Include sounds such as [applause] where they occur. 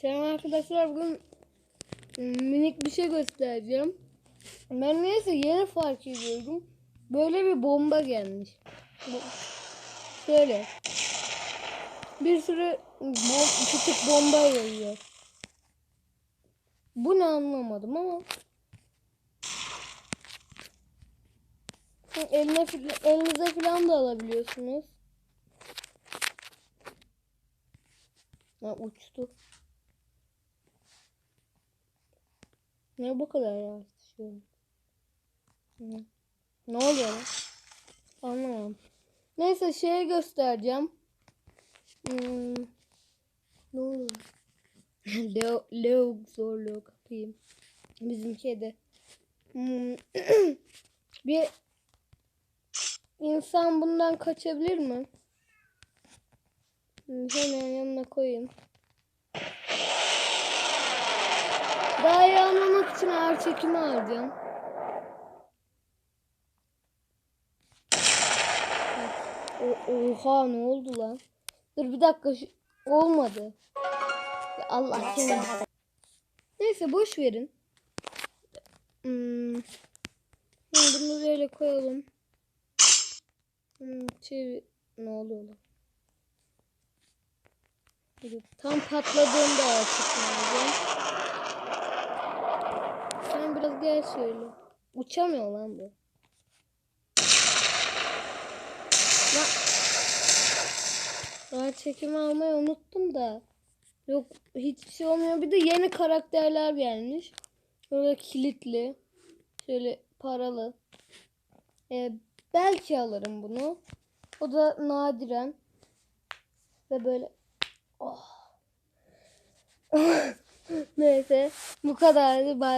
Selam arkadaşlar bugün minik bir şey göstereceğim. Ben neyse yeni fark ediyorum. Böyle bir bomba gelmiş. Şöyle. Bir sürü küçük bomba yayıyor. Bu ne anlamadım ama. Eline, elinize falan da alabiliyorsunuz. Ha, uçtu. Ne bu kadar ya? Ne? Oluyor lan? Anlamadım. Neyse şeye göstereceğim. Hmm. Ne oluyor? [laughs] Leo, Leo zorluyor kapıyı. Bizim kedi. Hmm. [clears throat] Bir insan bundan kaçabilir mi? Hemen yanına koyayım. Daha için ağır çekimi alacağım. Oha ne oldu lan? Dur bir dakika olmadı. Ya Allah seni. Neyse boş verin. Hmm. Bunu böyle koyalım. Hmm, çevir. Ne oluyor lan? Tam patladığında açıklayacağım. Gel şöyle. Uçamıyor lan bu. Lan. Daha çekimi almayı unuttum da. Yok hiçbir şey olmuyor. Bir de yeni karakterler gelmiş. Böyle kilitli. Şöyle paralı. Ee, belki alırım bunu. O da nadiren. Ve böyle oh. [laughs] Neyse bu kadardı. Bye.